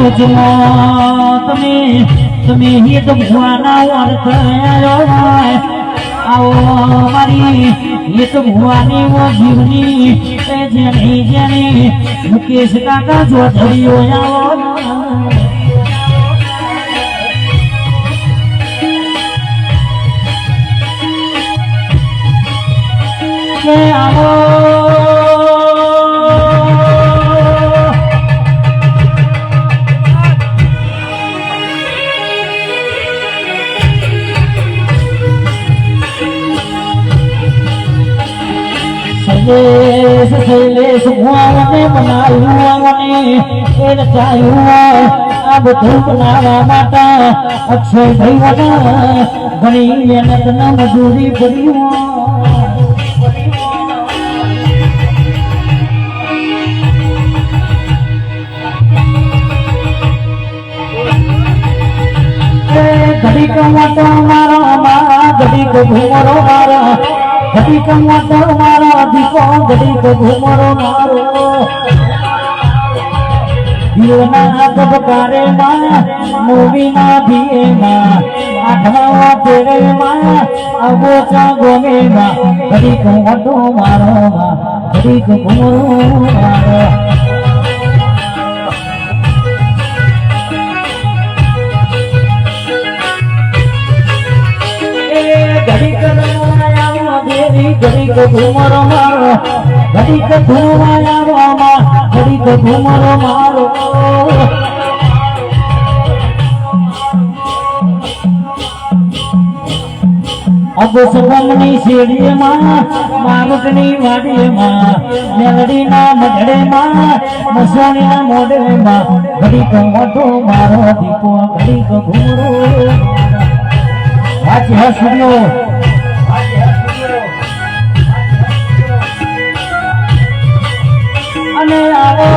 પૂછવો તમે તમે હિત ભુવાના હોય. આવો મારી હિત ભુવાની ઓ જીવની, એ જેની જેની મુકેશ કાકા કે આવો. શૈલેષ શૈલેષ આ બધું માટે મજૂરી કર્યું ઘડી કમાતો મારો મા ઘડી ઘુમરો મારો. ઘડી કમાતો મારો દીકો ઘડી ઘુમરો મારો દિલના ધબકારે માં મૂવી ના ભીએ માં આઠવા તેરે માં આવો ચા ગોમે માં ઘડી કમાતો મારો મા ઘુમરો મારો. ઘડીક ઘુમરો મારો ઘડીક ધુમાયા ઘડીક ઘુમરો મારો અબસવમની શેરીમાં માવટની વાડીમાં, મેલડીના મઢડેમાં મસોણીના મોઢેમાં, ઘડીક મોઢો મારો દીપો, ઘડીક ઘુમરો હાજી હા અને આવો.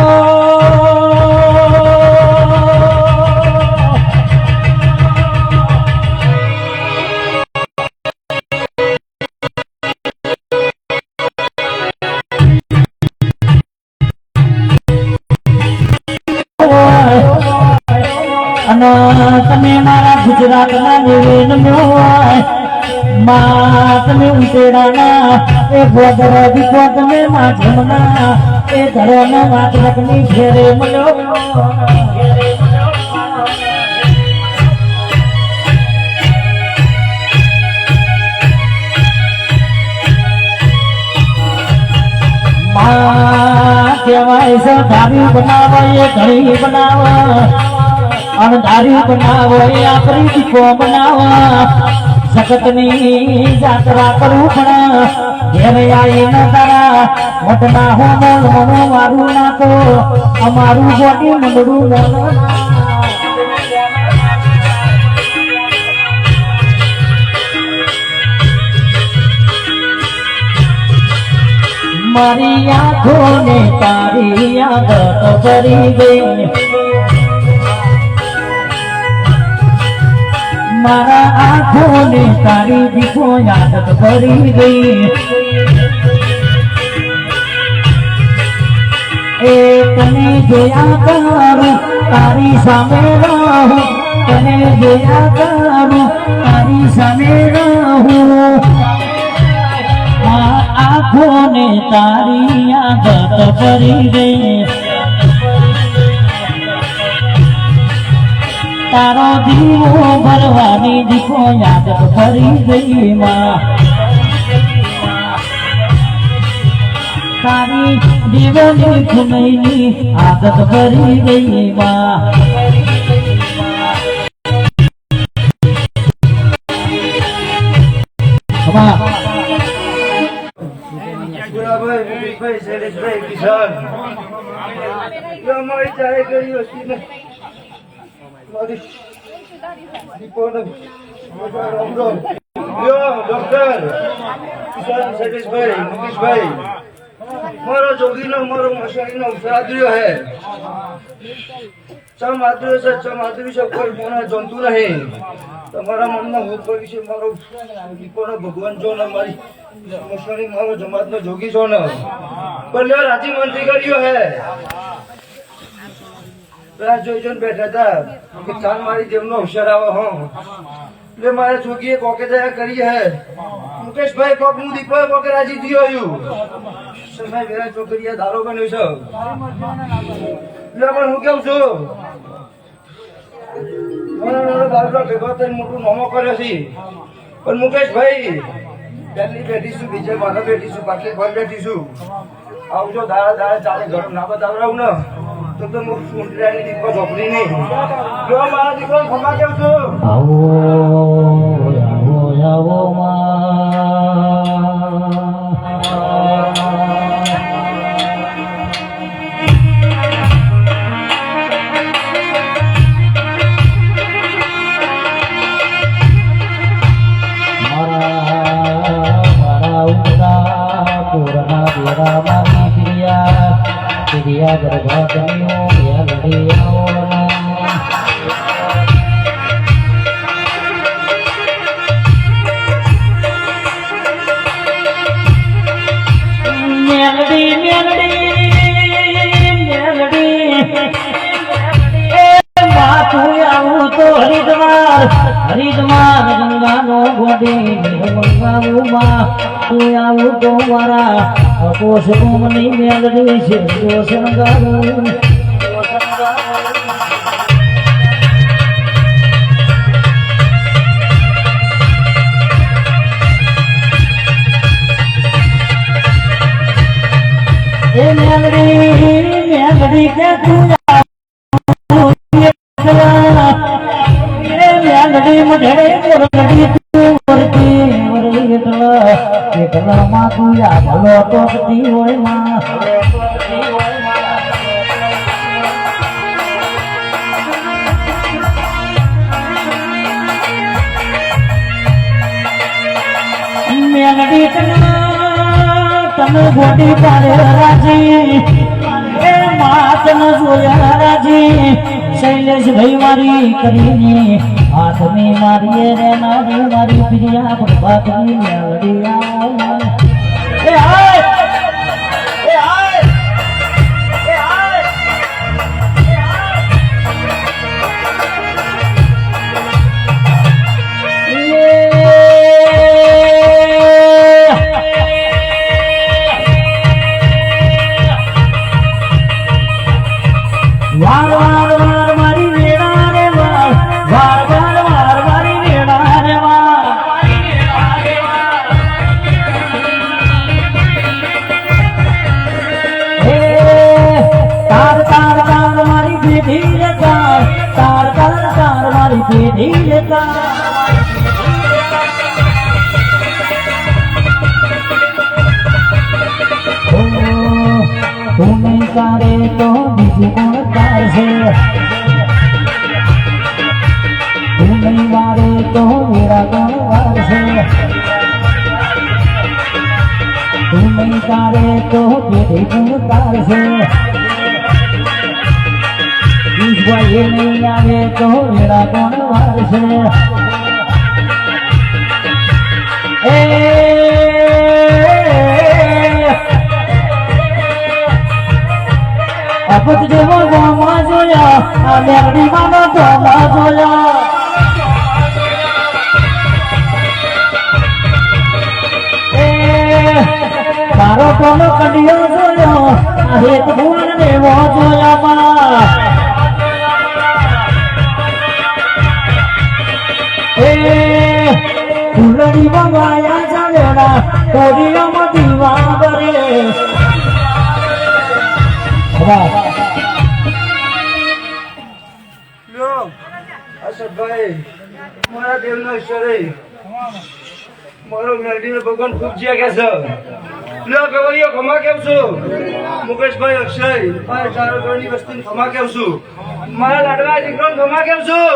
તમે મારા ગુજરાતના નિવેદન હોય. માં, તમે ઉતેડાના, એ ગોદર દીકો તમે માધ્યમના. એ ધર્મની ઘેરે મળ્યો. કહેવાય છે, ધારી બનાવો એ ઘડી બનાવો અને ધારી બનાવો એ આપણી દીકો બનાવો જગતની જાત્રા કરું પણ અમારું બોડી મારી આંખો ને. તારી આદત કરી ગઈ. મારા આંખો ને તારી દીકો આદત કરી ગઈ. એ તને જોયા કરું, તારી સામે રહું. તને જોયા કરું, તારી સામે રહું. આ આંખો ને તારી આદત કરી ગઈ. તારો દીવો ભરવાની દીકો યાદ ફરી ગઈ માં. તારી દીવાની ખુનૈની આદત ભરી ગઈ માં ડોક્ટર કિશન, શૈલેષભાઈ, મુકેશભાઈ, મારો જોગીનો, મારો મશાલીનો અવસરાદ્ર્યો હે. ચમ આદ્ર્યો છે, ચમ આદ્ર્યું છે, કોઈ મને જમતું નહીં. તમારા મનમાં હું કર્યું છે મારો દીપોનો ભગવાન જો ને, મારી મશાલી મારો જમાતનો જોગી છો ને? ભલે રાજી મંત્રી કર્યો હે. રાહ જોઈ જોઈને બેઠા હતા કે ચાલ મારી જેમનો હોશિયાર આવો, હો. એટલે મારે છોકરીએ કોકે દયા કરી હે. મુકેશભાઈ કોક હું દીપો કોકે રાજી થયો છું. સમય વેરા છોકરીએ ધારો બન્યો છે. એટલે પણ હું કેવું છું? નાનો ભેગો થઈને મોટું નોમો કર્યો પણ મુકેશભાઈ, પહેલી બેઠીશું બીજે માથે બેઠીશું બાકી ઘર બેઠીશું આવજો, દાડા દાડા ચાલે ઘર ના બતાવરાવું ને. તો તો હું સુંદરાની દીપો ઝોપડી નહીં જો મારા દીકરો ખમા કેવું છું આવો આવો આવો મારા તો મારા કોષ મેલડી છે. દોષ ગાવું એ મેલડી મેલડી કે તું યા ભલો તો હોયમાં તમે ગોટી પાડે રાજી. એ માતન જોયા રાજી. શૈલેષ ભાઈ મારી કરીને હાથની મારી રે નારી મારી પ્રિયા પ્રભાતની મેલડી આવ તાર તું બીજું કોણ તારશે તું નહીં વારે તો મેરા કોણ વારશે તું નહીં તારે ઈશ્વર નહીં આવે તો મેરા કોણ વારશે. અપત જેવો ગામમાં જોયા, આ મેરડી માનો ધોલા જોયા. તારો કોનો કડિયો જોયો હેત ભુવન દેવો જોયા માં ફૂલડી મંગાયા ચાલેલા કોડિયામાં દીવા અશોકભાઈ મારા દેવનો ઈશ્વરે મારો મેલડીનો ભગવાન ખૂબ જ્યાં કે છે? લ્યો. ગવૈયો ખમા કેમ મુકેશભાઈ અક્ષય મારા ચારો ઘરની વસ્તી ખમા કેમ છું મારા લાડવા દીકરો ખમા કેમ છું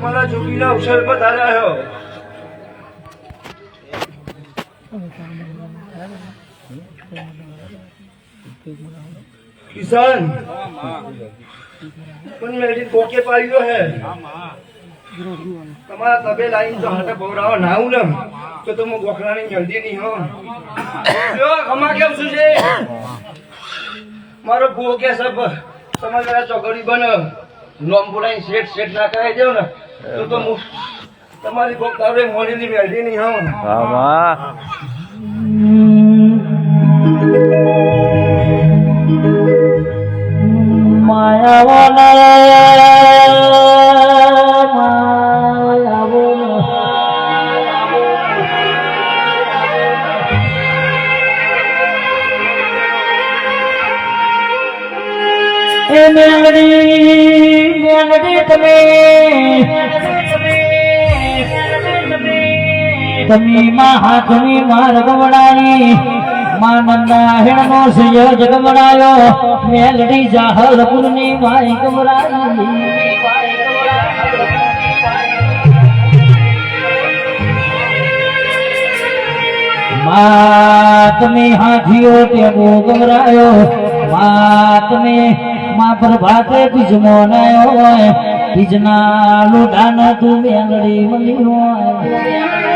મારા છોકરીના અક્ષર પર આવ્યો કિશન પણ મેડી કોકે પાડ્યો હે? તમારા તબે લાઈન તો હાથે બવરાવો ના ને તો તમે ગોખરાની જલ્દી નહીં હો. જો, ખમા કેમ શું છે? મારો ભૂવો કે સબ તમારે ચોકડી બન. નોમ બોલાઈને શેઠ શેઠ ના કહે દેવ ને તો તો હું તમારી કોક તારે મોડીની મેળવી નહીં હા. એ તમે મહાત્મી માર્ગ વડાઈ માનંદા હેણનો સંયોગ ગમડાયો મેલડી જાહલપુરની માઈ ગમડાઈ મા તમે હાથીઓ તેવો ગમરાયો મા તમે મા પ્રભાતે બીજ મોનાયો હોય બીજના લોઢાનો તું મેંગડી મળી હોય એ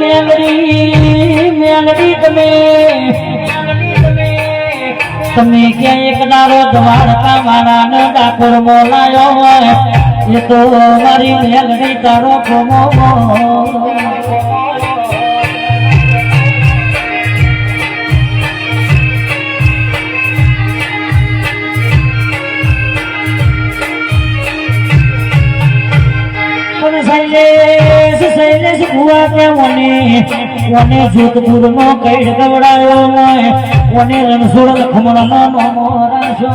મેંગડી મેંગડી તમે તમે ક્યાં એક દારો દ્વારકા મારા ડાકોર બોલાયો હોય, એ તો મારી મેલડી તારો કોમો કે ઓને ઓને જોધપુર નો કઈ દવડાયો હોય ઓને રણછોડ લખમણ નો નોમો રાજો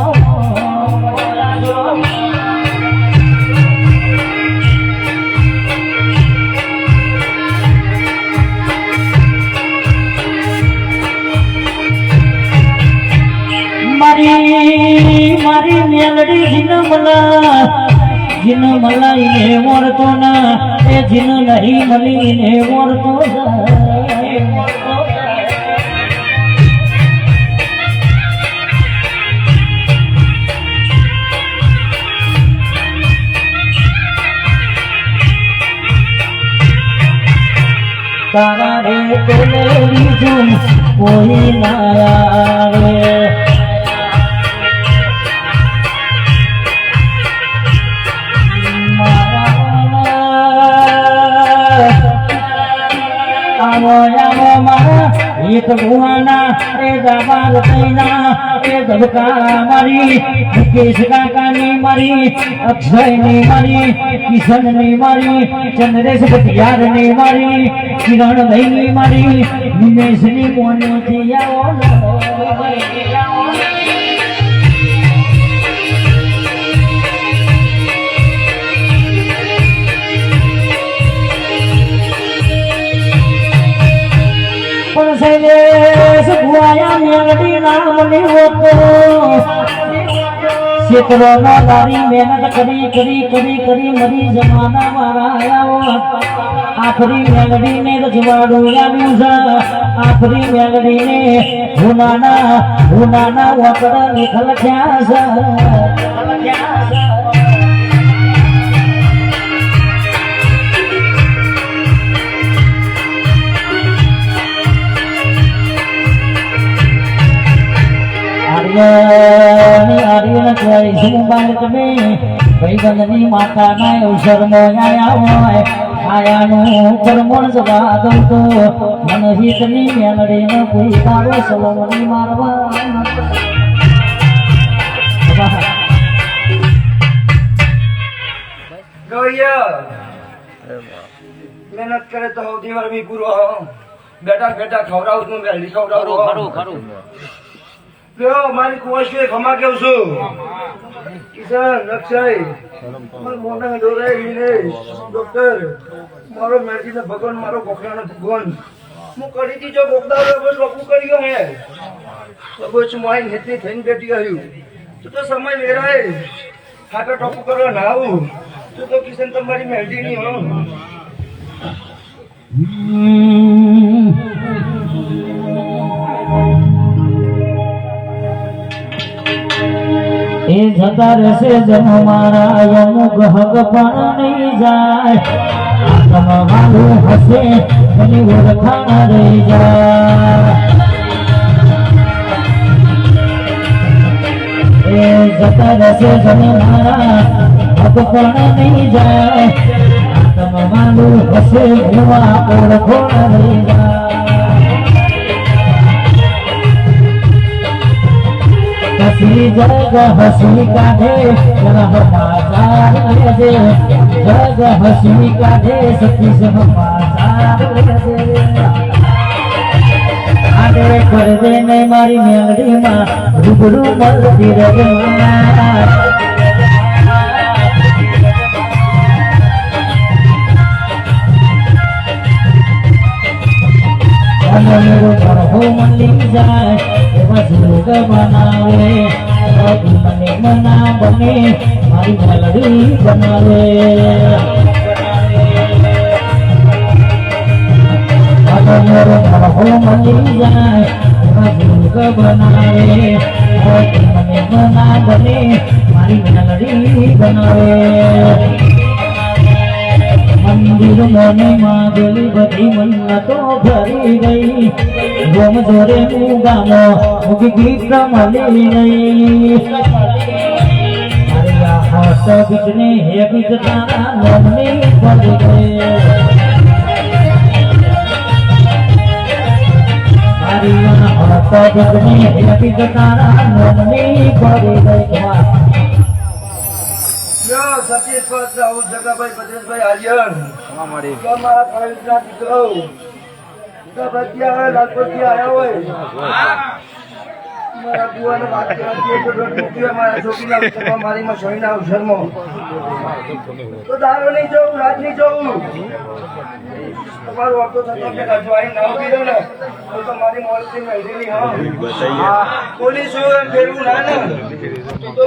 મારી મારી મેલડી જીન મલા જીન મલાઈને મોરતો ના, એ જીન નહીં મલીને મોરતો તારા રે કોલે લીધું કોઈ ના આવે. એક ભુવાના એ દબાર તૈના એ ધબકા મારી મુકેશ કાકાની મારી અક્ષયની મારી કિશનની મારી ચંદ્રેશ ભટિયારની મારી કિરણ ભાઈની મારી નિમેશની મોનથી આવો શૈલેષ ભુવાયા મેલડી નામ લેવો ક્ષેત્રો ના તારી મહેનત કરી કરી કરી કરી મરી જમાના મારા આયા આખરી મેલડી ને રજવાડું આવ્યું છે. આખરી મેલડી ને હુનાના હુનાના વકડ નિખલ થયા આર્યની આર્યને કહેવાય શું બાળક તમે ભાઈબંધની માતાના અવસરનો આયા હોય. આયાનું કર્મણ જવા દઉં તો મન હિતની મેલડીને કોઈ તારો સલમણી મારવા. મહેનત કરે તો સૌથી વાર મી પૂરો બેટા બેટા ખવડાવું છું મેલડી ખવડાવું લ્યો મારી કુવાશી ખમા કેવું છું. કિશન, અક્ષય મોટા ડોરાય વિનેશ ડોક્ટર, મારો મેલડીને ભગવાન, મારો કોકરાનો ભગવાન. હું કરી દીધો બોગદારો બસ બકુ કર્યો હે. બસ મારી નેતની થઈને બેઠી આવ્યું તું તો સમય વેરાય. ખાટો ટોપુ કરવા ના આવું તું તો કિશન, તમારી મેલડી નહીં હો એ જતા રહેશે જમ મારા અમુક હક પણ નહીં જાય. હશે એની ઓળખાણ રહી જાય. જતા નહીં જાય. તમારું હશે એવા ઓળખોણ જાય. હસી જગ હસી કાઢે સમાચાર લેજે જગ હસી કાઢે સતી સમાચાર લેજે આડે કર દે ને મારી મેલડીમાં રૂબરૂ મળતી રહે મના અમરો પરહો મળી જાય એવા જોગ બનાવે રઘુ મને મના બને મારી મલડી બનાવે મળી જાય એવા બનાવે રઘુ મંદિર મને માગલી બધી મન્નતો ભરી ગઈ. ગોમ જોરે હું ગામો મુખી ગીત મળી ગઈ મારી બીજને હે બીજ તારા નોમની પડી ગઈ મારી બીજને હે બીજ તારા નોમની પડી ગઈ સતીશ જગાભાઈ ભદ્રેશભાઈ હાજર મારા. દીકરો આવ્યા હોય. મારા બુવાને વાત મારા છોકરીના સોયના અવસરમાં. તો દારૂ નહીં જવું રાત નહીં જવું તમારો ઓટો થતો કે હજુ ના. ઊભી તો હા. પોલીસ ફેરવું ના ને. તો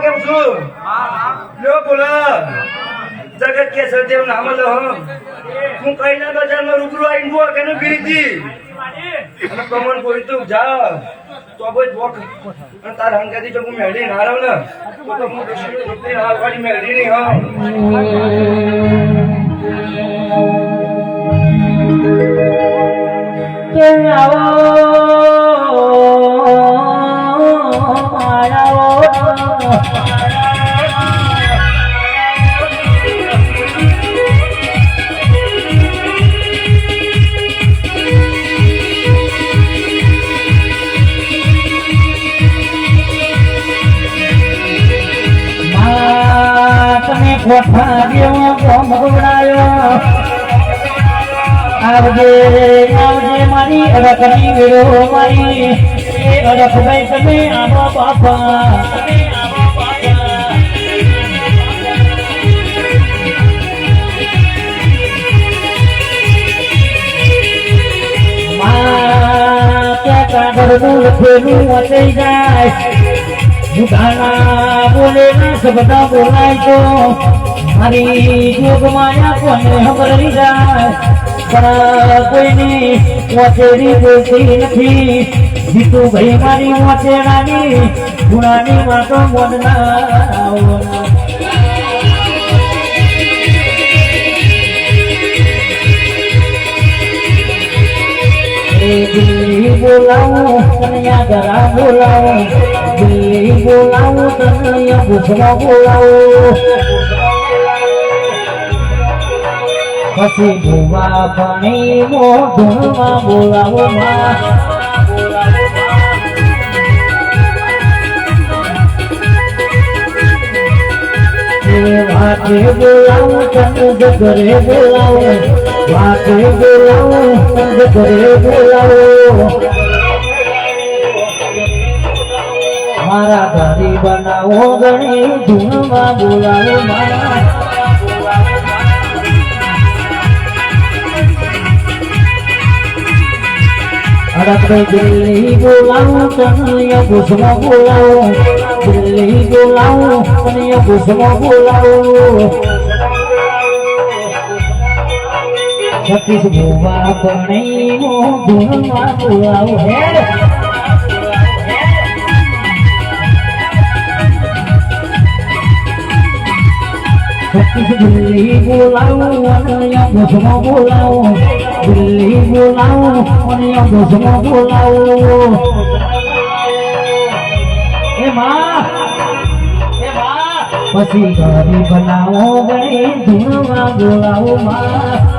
કેમ છું? બોલો. જગત કે સદેવ નામ લો હું કઈ ના બજારમાં રૂબરૂ આવીને બોલ કમન કોઈ તું જા તો કોઈ બોક અને તાર હંગાથી જો હું મેળી ના ને તો હું દુશ્મની રૂપની હાલ વાળી મેળી નહીં હા કે મા તમે કોઠા જેવો ગોમ ગવડાયો આવજે આવજે મારી અડકની વેળો મારી. એ અડક ભાઈ તમે આવો બાપા. જાય. જુગાના બોલે ના, શબ્દ બોલાય તો. મારી જોગ માયા કોને ખબર જાય. પણ કોઈની વચેડી બોલતી નથી. જીતુ ભાઈ મારી દિલ્હી બોલાવું બોલાવું બોલાવું. પછી ભૂવા ભણી મોઢુમાં બોલાવો વાતે બોલાવું તને ઘરે બોલાવો. વાતે બોલાવું તને ઘરે બોલાવો. મારા ઘરે બનાવો ગણી ધૂનમાં બોલાવો મારા અડકડે દિલ્હી બોલાવું તને ભૂસમાં બોલાવો, દિલ્હી બોલાવું તને ભૂસમાં બોલાવો. સતીશ ભૂવા પણ ધૂનમાં બોલાવો. હે બોલાવું બોલાવું. દિલ્હી બોલાવું. અને દસમો બોલાવું પછી ઘરે બનાવો ગણે ધૂળમાં બોલાવો માં.